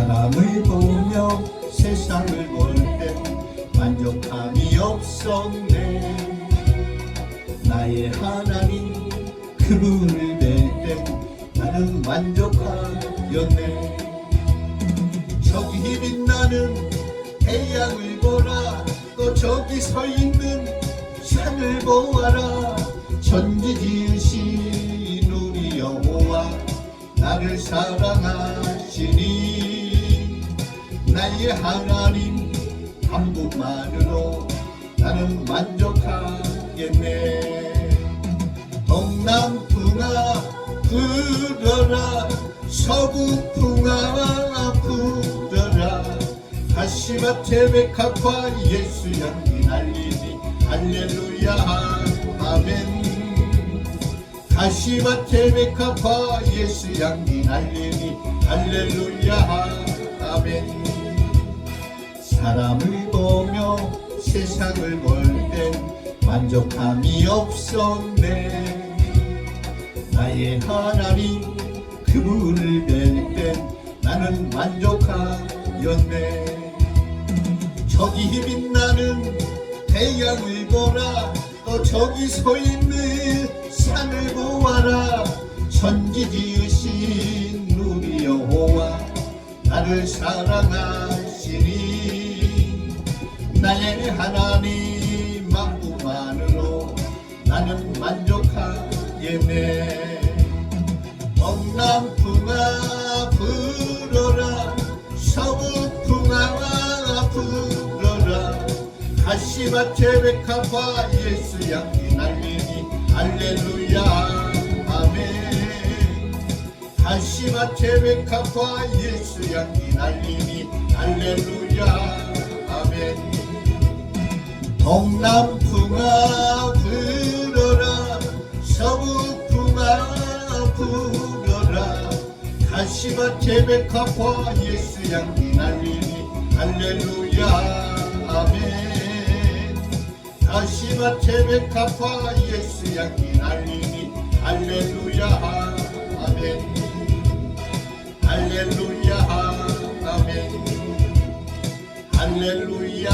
사람을 보며 세상을 볼 때 만족함이 없었네. 나의 하나님 그분을 뵐때 나는 만족하였네. 저기 빛나는 태양을 보라. 또 저기 서 있는 산을 보아라. 천지 지으신 우리 여호와 나를 사랑하시니 나의 하나님 한 분만으로 나는 만족하겠네. 동남풍아 불어라 서북풍아 불어라 가시밭에 백합화 예수 향기 날리니 할렐루야 아멘. 가시밭에 백합화 예수 향기 날리니 할렐루야 아멘 사람을 보며 세상을 볼 땐 만족함이 없었네. 나의 하나님 그분을 뵐 땐 나는 만족하였네. 저기 빛나는 태양을 보라. 또 저기 서 있는 산을 보아라. 천지 지으신 우리 여호와 나를 사랑하시니 나의 하나님 만뿐만으로 나는 만족하겠네 동남풍아 불어라. 서북풍아 불어라. 가시밭에 백합화 예수 향기 날리니 할렐루야. 아멘. 가시밭에 백합화 예수 향기 날리니 할렐루야. 아멘 동남풍아 불어라. 서북풍아 불어라. 가시밭에 백합화 예수 향기 날리니. 할렐루야 아멘. 가시밭에 백합화 예수 향기 날리니. 할렐루야 아멘. 할렐루야 아멘. 할렐루야